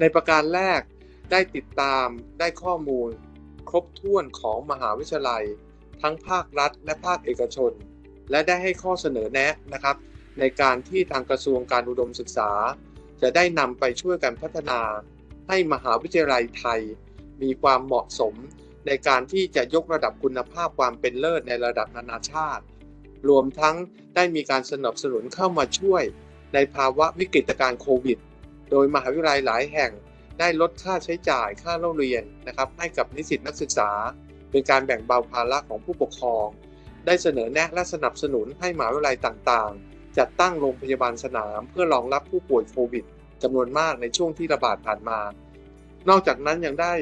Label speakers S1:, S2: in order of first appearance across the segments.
S1: ในประการแรกได้ติดตามได้ข้อมูล ครบถ้วนของมหาวิทยาลัย ทั้งภาครัฐและภาคเอกชน และได้ให้ข้อเสนอแนะนะครับ ในการที่ทางกระทรวงการอุดมศึกษา จะได้นำไปช่วยกันพัฒนา ให้มหาวิทยาลัยไทย มีความเหมาะสมในการที่จะยกระดับคุณภาพความเป็นเลิศในระดับนานาชาติ รวมทั้งได้มีการสนับสนุนเข้ามาช่วยในภาวะวิกฤตการณ์โควิด โดยมหาวิทยาลัยหลายแห่งได้ลดค่าใช้จ่ายค่าเล่าเรียนนะครับให้กับนิสิตนักศึกษา เป็นการแบ่งเบาภาระของผู้ปกครอง ได้เสนอแนะและสนับสนุนให้มหาวิทยาลัยต่างๆ จัดตั้งโรงพยาบาลสนาม เพื่อรองรับผู้ป่วยโควิดจำนวนมากในช่วงที่ระบาดผ่านมา นอกจากนั้นยังได้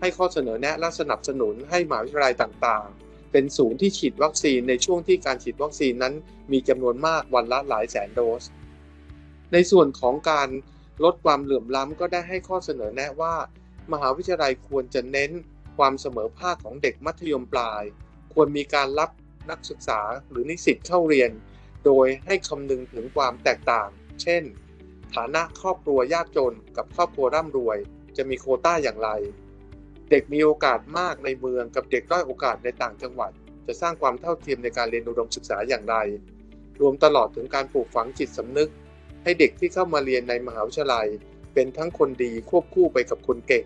S1: ให้ข้อเสนอแนะและสนับสนุนให้มหาวิทยาลัยต่างๆ เป็นศูนย์ที่ฉีดวัคซีนในช่วงที่การฉีดวัคซีนนั้นมีจำนวนมากวันละหลายแสนโดส ในส่วนของการ ลดความเหลื่อมล้ำก็ได้ให้ข้อเสนอแนะว่า มหาวิทยาลัยควรจะเน้นความเสมอภาคของเด็กมัธยมปลาย ควรมีการรับนักศึกษาหรือนิสิตเข้าเรียน โดยให้คำนึงถึงความแตกต่าง เช่น ฐานะครอบครัวยากจนกับครอบครัวร่ำรวย จะมีโคต้าอย่างไร เด็กมีโอกาสมากในเมืองกับเด็กด้อยโอกาสในต่างจังหวัด จะสร้างความเท่าเทียมในการเรียนอุดมศึกษาอย่างไร รวมตลอดถึงการปลูกฝังจิตสำนึก ให้เด็กที่เข้ามาเรียนในมหาวิทยาลัย เป็นทั้งคนดีควบคู่ไปกับคนเก่ง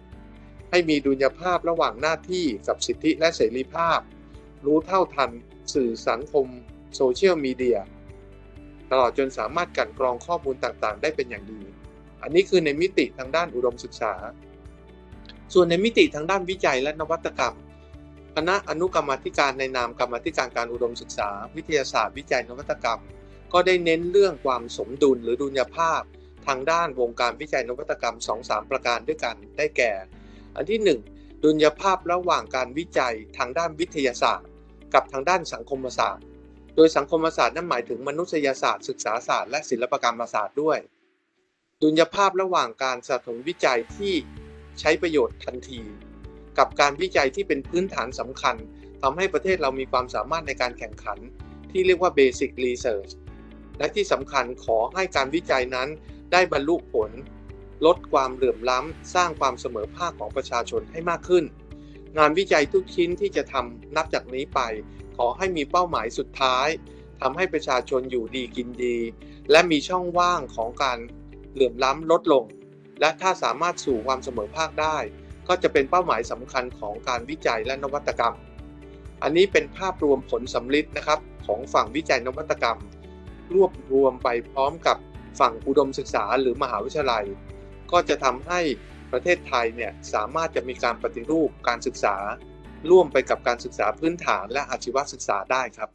S1: ให้มีดุลยภาพระหว่างหน้าที่กับสิทธิและเสรีภาพ รู้เท่าทัน สื่อสังคม โซเชียลมีเดีย ตลอดจนสามารถกันกรองข้อมูลต่างๆ ได้เป็นอย่างดี อันนี้คือในมิติทางด้านอุดมศึกษา ส่วนในมิติทางด้านวิจัยและนวัตกรรมคณะอนุกรรมธิการในนามกรรมธิการการอุดมศึกษา วิทยาศาสตร์วิจัยนวัตกรรม ก็ได้เน้นเรื่องความสมดุลหรือดุลยภาพ ทางด้านวงการวิจัยนวัตกรรม 2-3 ประการด้วยกันได้แก่ อันที่ 1 ดุลยภาพระหว่างการวิจัยทางด้านวิทยาศาสตร์ กับทางด้านสังคมศาสตร์ โดยสังคมศาสตร์นั้นหมายถึงมนุษยศาสตร์ศึกษาศาสตร์และศิลปกรรมศาสตร์ด้วย ดุลยภาพระหว่างการสนับสนุนวิจัยที่ใช้ประโยชน์ทันที กับการวิจัยที่เป็นพื้นฐานสำคัญทำให้ประเทศเรามีความสามารถในการแข่งขันที่เรียกว่า Basic Research และที่สำคัญขอให้การวิจัยนั้นได้บรรลุผล ลดความเหลื่อมล้ำ สร้างความเสมอภาคของประชาชนให้มากขึ้น งานวิจัยทุกชิ้นที่จะทำนับจากนี้ไป ขอให้มีเป้าหมายสุดท้ายทำให้ประชาชนอยู่ดีกินดี และมีช่องว่างของการเหลื่อมล้ำลดลง และถ้าสามารถสู่ความเสมอภาคได้ ก็จะเป็นเป้าหมายสำคัญของการวิจัยและนวัตกรรม อันนี้เป็นภาพรวมผลสำลิดนะครับของฝั่งวิจัยนวัตกรรม รวบรวมไปพร้อมกับฝั่งอุดมศึกษาหรือมหาวิทยาลัย ก็จะทำให้ประเทศไทยเนี่ยสามารถจะมีการปฏิรูปการศึกษา ร่วมไปกับการศึกษาพื้นฐานและอาชีวศึกษาได้ครับ